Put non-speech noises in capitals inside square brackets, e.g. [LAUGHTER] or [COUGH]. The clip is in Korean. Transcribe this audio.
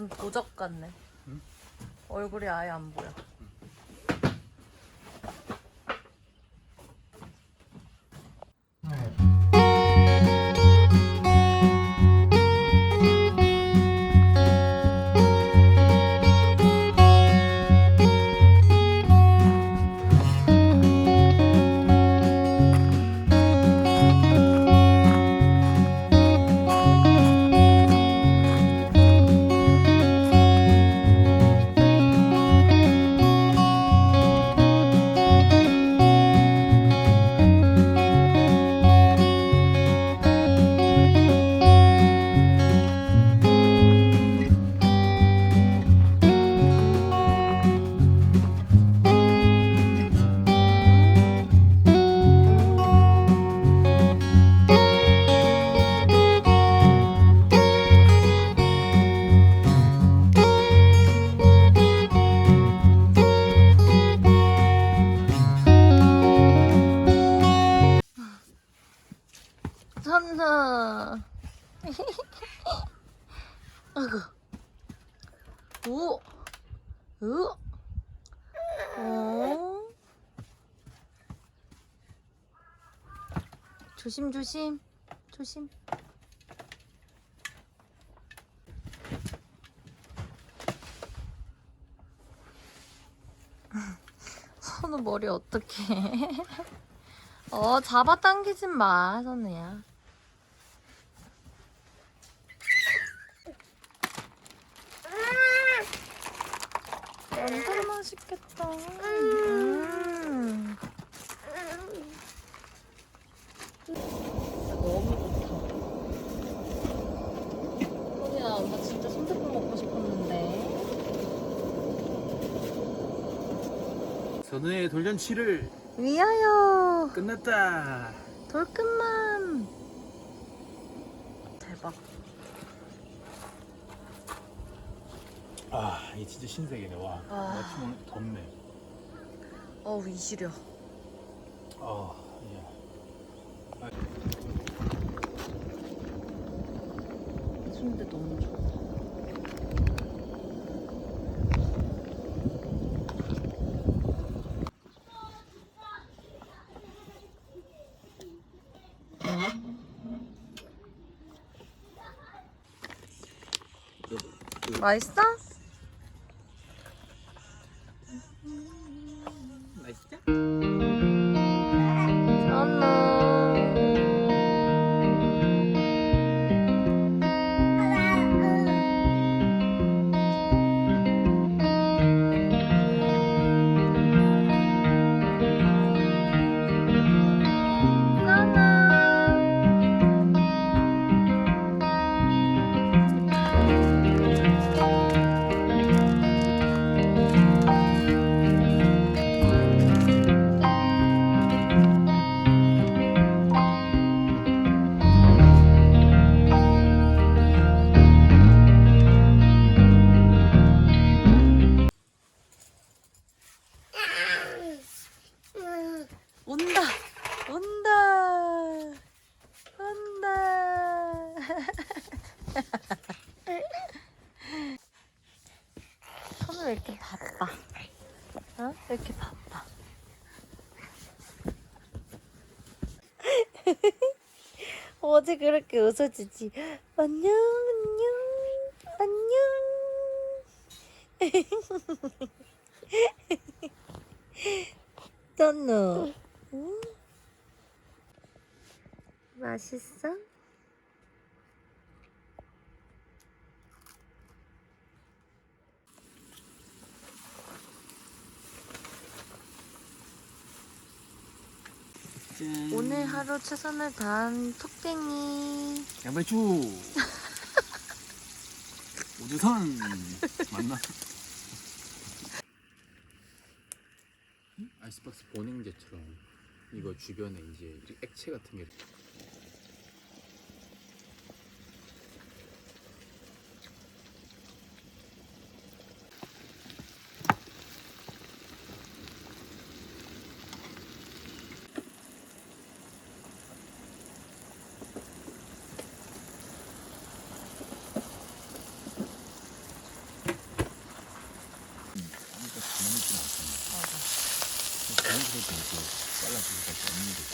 무슨 도적 같네. 응? 얼굴이 아예 안 보여. 아이고. 오. 으. 어. 조심 조심. 조심. [LAUGHS] 선우 머리 어떡해. [LAUGHS] 어, 잡아당기지 마, 선우야. 맛있겠다. 음. 너무 좋다. 선우야, 나 진짜 순대국 먹고 싶었는데. 선우의 돌잔치를 위하여 끝났다. 돌끝만. 대박. 아, 이 진짜 신세계네. 와, 아. 아침 오늘 덥네. 어우, 이시려. 아, 예. 순대 너무 좋다. 맛있어? 이렇게 바빠 [LAUGHS] 어제 그렇게 웃어주지 안녕 안녕 안녕 [LAUGHS] 떴노 응? 맛있어? 짠. 오늘 하루 최선을 다한 톡땡이 양배추. [LAUGHS] 우주선 맞나? 아이스박스 보냉제처럼 이거 주변에 이제 액체 같은 게 แล้วเราเป็นคนนี้